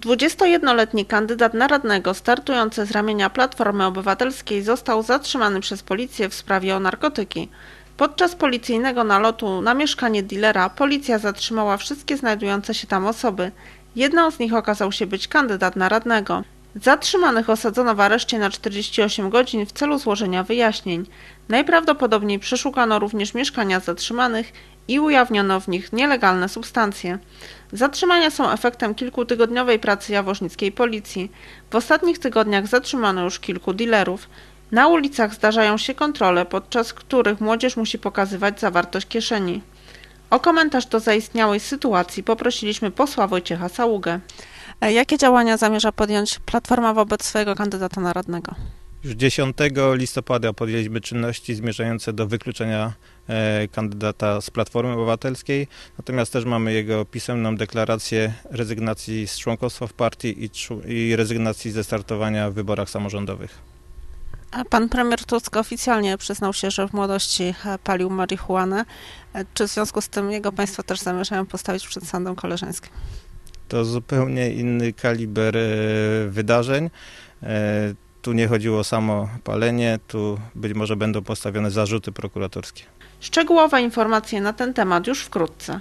21-letni kandydat na radnego startujący z ramienia Platformy Obywatelskiej został zatrzymany przez policję w sprawie o narkotyki. Podczas policyjnego nalotu na mieszkanie dealera policja zatrzymała wszystkie znajdujące się tam osoby. Jedną z nich okazał się być kandydat na radnego. Zatrzymanych osadzono w areszcie na 48 godzin w celu złożenia wyjaśnień. Najprawdopodobniej przeszukano również mieszkania zatrzymanych i ujawniono w nich nielegalne substancje. Zatrzymania są efektem kilkutygodniowej pracy jaworznickiej policji. W ostatnich tygodniach zatrzymano już kilku dealerów. Na ulicach zdarzają się kontrole, podczas których młodzież musi pokazywać zawartość kieszeni. O komentarz do zaistniałej sytuacji poprosiliśmy posła Wojciecha Saługę. E, Jakie działania zamierza podjąć Platforma wobec swojego kandydata na radnego? Już 10 listopada podjęliśmy czynności zmierzające do wykluczenia e, kandydata z Platformy Obywatelskiej, natomiast też mamy jego pisemną deklarację rezygnacji z członkostwa w partii i, i rezygnacji ze startowania w wyborach samorządowych. A Pan premier Tusk oficjalnie przyznał się, że w młodości e, palił marihuanę. Czy w związku z tym jego państwo też zamierzają postawić przed sądem koleżeńskim? To zupełnie inny kaliber e, wydarzeń. E, Tu nie chodziło o samo palenie, tu być może będą postawione zarzuty prokuratorskie. Szczegółowe informacje na ten temat już wkrótce.